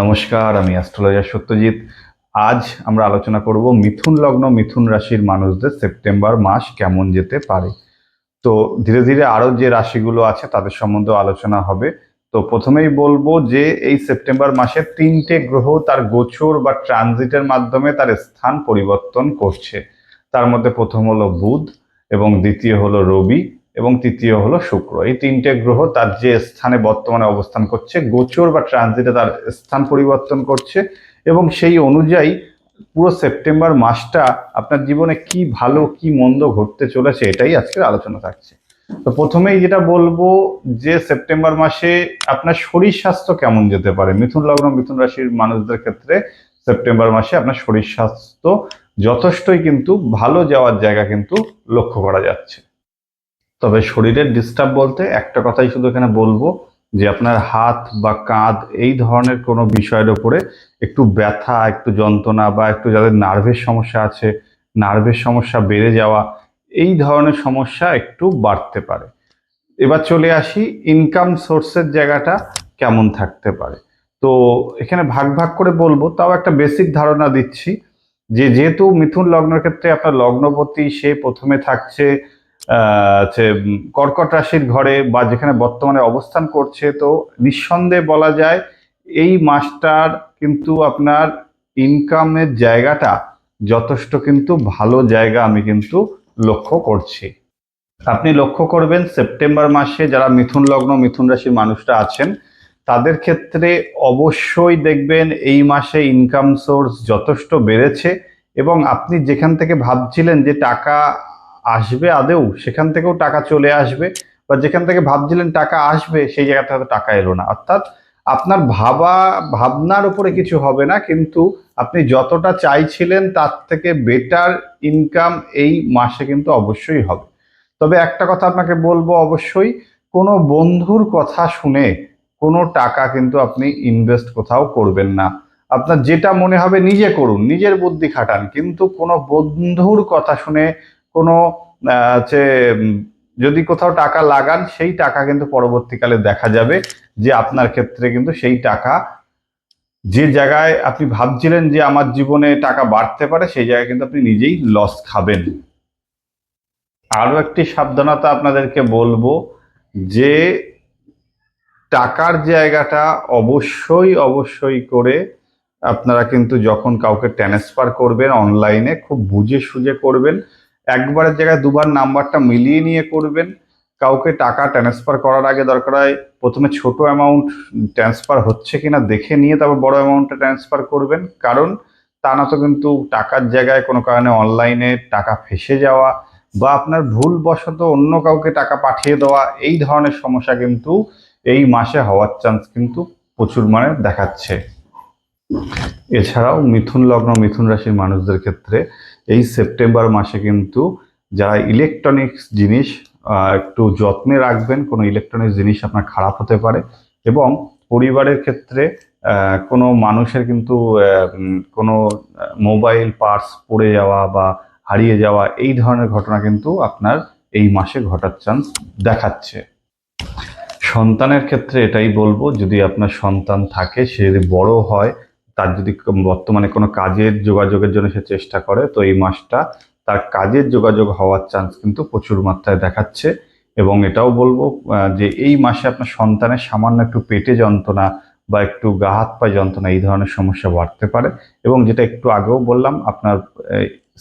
নমস্কার, আমি অ্যাস্ট্রোলজার সত্যজিৎ। আজ আমরা আলোচনা করব মিথুন লগ্ন, মিথুন রাশির মানুষদের সেপ্টেম্বর মাস কেমন যেতে পারে। তো ধীরে ধীরে আরও যে রাশিগুলো আছে তাদের সম্বন্ধে আলোচনা হবে। তো প্রথমেই বলব যে এই সেপ্টেম্বর মাসে তিনটে গ্রহ তার গোচর বা ট্রানজিটের মাধ্যমে তার স্থান পরিবর্তন করছে। তার মধ্যে প্রথম হলো বুধ এবং দ্বিতীয় হলো রবি। এবং তৃতীয় হলো শুক্র। এই তিনটে গ্রহ তার যে স্থানে বর্তমানে অবস্থান করছে, গোচর বা ট্রানজিটে তার স্থান পরিবর্তন করছে এবং সেই অনুযায়ী পুরো সেপ্টেম্বর মাসটা আপনার জীবনে কি ভালো, কি মন্দ ঘটতে চলেছে এটাই আজকের আলোচনা থাকছে। তো প্রথমেই যেটা বলব যে সেপ্টেম্বর মাসে আপনার শরীর স্বাস্থ্য কেমন যেতে পারে? মিথুন লগ্ন, মিথুন রাশির মানুষদের ক্ষেত্রে সেপ্টেম্বর মাসে আপনার শরীর স্বাস্থ্য যথেষ্টই কিন্তু ভালো যাওয়ার জায়গা কিন্তু লক্ষ্য করা যাচ্ছে। তবে শরীরের ডিস্টার্ব বলতে একটা কথাই শুধু এখানে বলব যে আপনার হাত বা কাঁধ এই ধরনের কোনো বিষয়ের ওপরে একটু ব্যথা, একটু যন্ত্রণা বা একটু যাদের নার্ভের সমস্যা আছে নার্ভের সমস্যা বেড়ে যাওয়া, এই ধরনের সমস্যা একটু বাড়তে পারে। এবার চলে আসি ইনকাম সোর্সের জায়গাটা কেমন থাকতে পারে। তো এখানে ভাগ ভাগ করে বলব, তাও একটা বেসিক ধারণা দিচ্ছি যে যেহেতু মিথুন লগ্নের ক্ষেত্রে আপনার লগ্নপতি সে প্রথমে থাকছে কর্কট রাশির ঘরে বা যেখানে বর্তমানে অবস্থান করছে, তো নিঃসন্দেহে বলা যায় এই মাসটার কিন্তু আপনার ইনকামের জায়গাটা যথেষ্ট কিন্তু ভালো জায়গা আমি কিন্তু লক্ষ্য করছি। আপনি লক্ষ্য করবেন সেপ্টেম্বর মাসে যারা মিথুন লগ্ন, মিথুন রাশির মানুষরা আছেন, তাদের ক্ষেত্রে অবশ্যই দেখবেন এই মাসে ইনকাম সোর্স যথেষ্ট বেড়েছে এবং আপনি যেখান থেকে ভাবছিলেন যে টাকা আসবে আদেও সেখান থেকেও টাকা চলে আসবে বা যেখান থেকে ভাবছিলেন টাকা আসবে সেই জায়গাতে হয়তো টাকা এলো না। অর্থাৎ আপনার ভাবা, ভাবনার উপরে কিছু হবে না, কিন্তু আপনি যতটা চাইছিলেন তার থেকে বেটার ইনকাম এই মাসে কিন্তু অবশ্যই হবে। তবে একটা কথা আপনাকে বলব অবশ্যই, কোনো বন্ধুর কথা শুনে কোনো টাকা কিন্তু আপনি ইনভেস্ট কোথাও করবেন না। আপনার যেটা মনে হবে নিজে করুন, নিজের বুদ্ধি খাটান, কিন্তু কোনো বন্ধুর কথা শুনে কোনো হচ্ছে যদি কোথাও টাকা লাগান, সেই টাকা কিন্তু পরবর্তীকালে দেখা যাবে যে আপনার ক্ষেত্রে কিন্তু সেই টাকা যে জায়গায় আপনি ভাবছিলেন যে আমার জীবনে টাকা বাড়তে পারে, সেই জায়গায় কিন্তু আপনি নিজেই লস খাবেন। আরও একটি সাবধানতা আপনাদেরকে বলব যে টাকার জায়গাটা অবশ্যই অবশ্যই করে আপনারা কিন্তু যখন কাউকে ট্রান্সফার করবেন অনলাইনে খুব বুঝে সুঝে করবেন। একবারের জায়গায় দুবার নাম্বারটা মিলিয়ে নিয়ে করবেন। কাউকে টাকা ট্রান্সফার করার আগে দরকার হয় প্রথমে ছোট অ্যামাউন্ট ট্রান্সফার হচ্ছে কিনা দেখে নিয়ে তারপর বড় অ্যামাউন্টটা ট্রান্সফার করবেন। কারণ তা না তো কিন্তু টাকার জায়গায় কোনো কারণে অনলাইনে টাকা ফেসে যাওয়া বা আপনার ভুলবশত অন্য কাউকে টাকা পাঠিয়ে দেওয়া, এই ধরনের সমস্যা কিন্তু এই মাসে হওয়ার চান্স কিন্তু প্রচুর মানে দেখাচ্ছে। এছাড়াও মিথুন লগ্ন, মিথুন রাশির মানুষদের ক্ষেত্রে এই সেপ্টেম্বর মাসে কিন্তু যারা ইলেকট্রনিক্স জিনিস একটু যত্নে রাখবেন, কোনো ইলেকট্রনিক্স জিনিস আপনার খারাপ হতে পারে এবং পরিবারের ক্ষেত্রে কোনো মানুষের কিন্তু কোনো মোবাইল পার্স পড়ে যাওয়া বা হারিয়ে যাওয়া এই ধরনের ঘটনা কিন্তু আপনার এই মাসে ঘটার চান্স দেখাচ্ছে। সন্তানের ক্ষেত্রে এটাই বলব, যদি আপনার সন্তান থাকে, সে যদি বড় হয় তার যদি বর্তমানে কোনো কাজের যোগাযোগের জন্য সে চেষ্টা করে, তো এই মাসটা তার কাজের যোগাযোগ হওয়ার চান্স কিন্তু প্রচুর মাত্রায় দেখাচ্ছে। এবং এটাও বলব যে এই মাসে আপনার সন্তানের সামান্য একটু পেটে যন্ত্রণা বা একটু গা হাত পায়ে যন্ত্রণা এই ধরনের সমস্যা বাড়তে পারে। এবং যেটা একটু আগেও বললাম, আপনার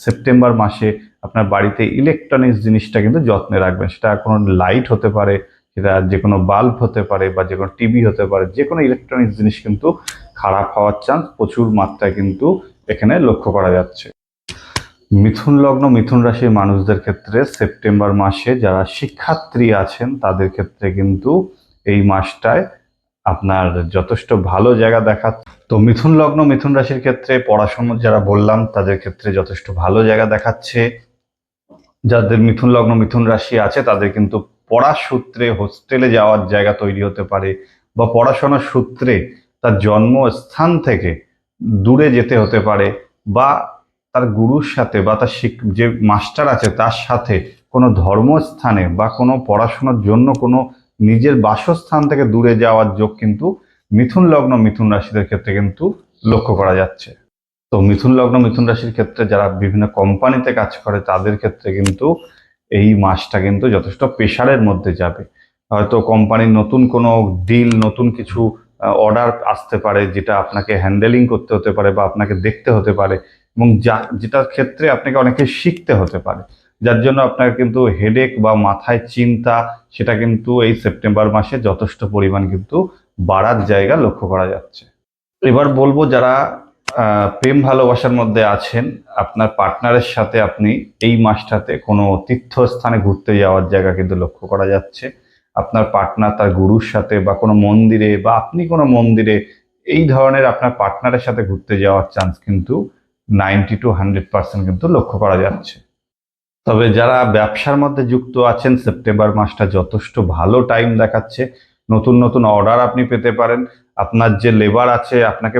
সেপ্টেম্বর মাসে আপনার বাড়িতে ইলেকট্রনিক্স জিনিসটা কিন্তু যত্নে রাখবেন। সেটা কোনো লাইট হতে পারে সেটা যে কোনো বাল্ব হতে পারে বা যে কোনো টিভি হতে পারে, যে কোনো ইলেকট্রনিক্স জিনিস কিন্তু খারাপ হওয়ার চান্স প্রচুর মাত্রায় কিন্তু এখানে লক্ষ্য করা যাচ্ছে। মিথুন লগ্ন, মিথুন রাশির মানুষদের ক্ষেত্রে সেপ্টেম্বর মাসে যারা শিক্ষার্থী আছেন, তাদের ক্ষেত্রে কিন্তু এই মাসটায় আপনার যথেষ্ট ভালো জায়গা দেখা। তো মিথুন লগ্ন, মিথুন রাশির ক্ষেত্রে পড়াশোনা যারা বললাম, তাদের ক্ষেত্রে যথেষ্ট ভালো জায়গা দেখাচ্ছে। যাদের মিথুন লগ্ন, মিথুন রাশি আছে, তাদের কিন্তু পড়ার সূত্রে হোস্টেলে যাওয়ার জায়গা তৈরি হতে পারে বা পড়াশোনার সূত্রে তার জন্মস্থান থেকে দূরে যেতে হতে পারে বা তার গুরুর সাথে বা তার যে মাস্টার আছে তার সাথে কোনো ধর্মস্থানে বা কোনো পড়াশোনার জন্য কোনো নিজের বাসস্থান থেকে দূরে যাওয়ার যোগ কিন্তু মিথুন লগ্ন, মিথুন রাশিদের ক্ষেত্রে কিন্তু লক্ষ্য করা যাচ্ছে। তো মিথুন লগ্ন, মিথুন রাশির ক্ষেত্রে যারা বিভিন্ন কোম্পানিতে কাজ করে তাদের ক্ষেত্রে কিন্তু এই মাসটা কিন্তু যথেষ্ট প্রেশারের মধ্যে যাবে। হয়তো কোম্পানির নতুন কোনো ডিল নতুন কিছু অর্ডার আসতে পারে যেটা আপনাকে হ্যান্ডেলিং করতে হতে পারে বা আপনাকে দেখতে হতে পারে এবং যা, যেটার ক্ষেত্রে আপনাকে অনেকে শিখতে হতে পারে। যার জন্য আপনার কিন্তু হেডেক বা মাথায় চিন্তা, সেটা কিন্তু এই সেপ্টেম্বর মাসে যথেষ্ট পরিমাণ কিন্তু বাড়ার জায়গা লক্ষ্য করা যাচ্ছে। এবার বলব যারা প্রেম ভালোবাসার মধ্যে আছেন। আপনার পার্টনারের সাথে আপনি এই মাসটাতে কোনো তীর্থস্থানে ঘুরতে যাওয়ার জায়গা কিন্তু লক্ষ্য করা যাচ্ছে। আপনার পার্টনার তার গুরুর সাথে বা কোনো মন্দিরে বা আপনি কোনো মন্দিরে এই ধরনের আপনার পার্টনারের সাথে ঘুরতে যাওয়ার চান্স কিন্তু নাইনটি টু হান্ড্রেড পার্সেন্ট কিন্তু লক্ষ্য করা যাচ্ছে। তবে যারা ব্যবসার মধ্যে যুক্ত আছেন, সেপ্টেম্বর মাসটা যথেষ্ট ভালো টাইম দেখাচ্ছে। নতুন নতুন অর্ডার আপনি পেতে পারেন। আপনার যে লেবার আছে, আপনাকে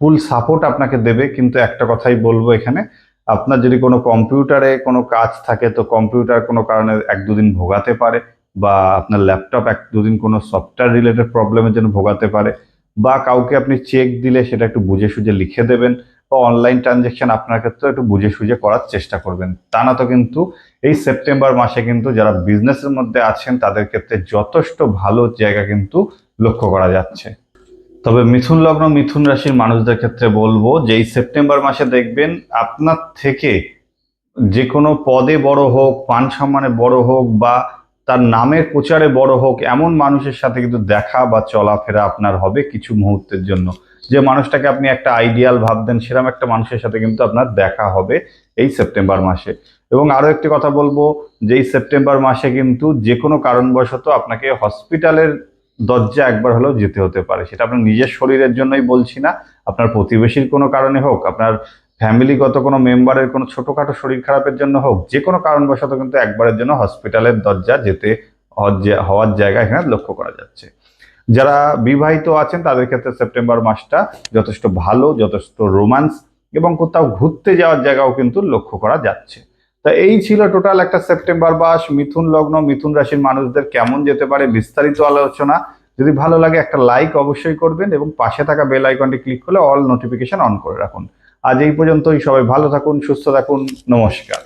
ফুল সাপোর্ট আপনাকে দেবে, কিন্তু একটা কথাই বলব এখানে, আপনার যদি কোনো কম্পিউটারে কোনো কাজ থাকে, তো কম্পিউটার কোনো কারণে এক দুদিন ভোগাতে পারে, বা আপনার ল্যাপটপ এক দুদিন কোনো সফটওয়্যার রিলেটেড প্রবলেমের জন্য ভোগাতে পারে, বা কাউকে আপনি চেক দিলে সেটা একটু বুঝে সুঝে লিখে দেবেন, বা অনলাইন ট্রানজেকশন আপনার ক্ষেত্রে একটু বুঝে সুঝে করার চেষ্টা করবেন। তা না তো কিন্তু এই সেপ্টেম্বর মাসে কিন্তু যারা বিজনেসের মধ্যে আছেন, তাদের ক্ষেত্রে যথেষ্ট ভালো জায়গা কিন্তু লক্ষ্য করা যাচ্ছে। তবে মিথুন লগ্ন, মিথুন রাশির মানুষদের ক্ষেত্রে বলব যে এই সেপ্টেম্বর মাসে দেখবেন আপনার থেকে যে কোনো পদে বড় হোক পান সম্মানে বড় হোক বা তার নামের প্রচারে বড় হোক, এমন মানুষের সাথে কিন্তু দেখা বা চলাফেরা আপনার হবে কিছু মুহূর্তের জন্য। যে মানুষটাকে আপনি একটা আইডিয়াল ভাবতেন সেরকম একটা মানুষের সাথে কিন্তু আপনার দেখা হবে এই সেপ্টেম্বর মাসে। এবং আরও একটি কথা বলব যে এই সেপ্টেম্বর মাসে কিন্তু যে কোনো কারণবশত আপনাকে হসপিটালের দরজা একবার হলেও যেতে হতে পারে। সেটা আপনার নিজের শরীরের জন্যই বলছি না, আপনার প্রতিবেশীর কোনো কারণে হোক, আপনার ফ্যামিলিগত কোনো মেম্বারের কোনো ছোটোখাটো শরীর খারাপের জন্য হোক, যে কোনো কারণবশত কিন্তু একবারের জন্য হসপিটালের দরজা যেতে হওয়ার জায়গা এখানে লক্ষ্য করা যাচ্ছে। যারা বিবাহিত আছেন, তাদের ক্ষেত্রে সেপ্টেম্বর মাসটা যথেষ্ট ভালো, যথেষ্ট রোমান্স এবং কোথাও ঘুরতে যাওয়ার জায়গাও কিন্তু লক্ষ্য করা যাচ্ছে। তা এই ছিল টোটাল একটা সেপ্টেম্বর মাস। মিথুন লগ্ন, মিথুন রাশির মানুষদের কেমন যেতে পারে বিস্তারিত আলোচনা। যদি ভালো লাগে একটা লাইক অবশ্যই করবেন এবং পাশে থাকা বেল আইকনটি ক্লিক করে অল নোটিফিকেশন অন করে রাখুন। আজ এই পর্যন্তই। সবাই ভালো থাকুন, সুস্থ থাকুন। নমস্কার।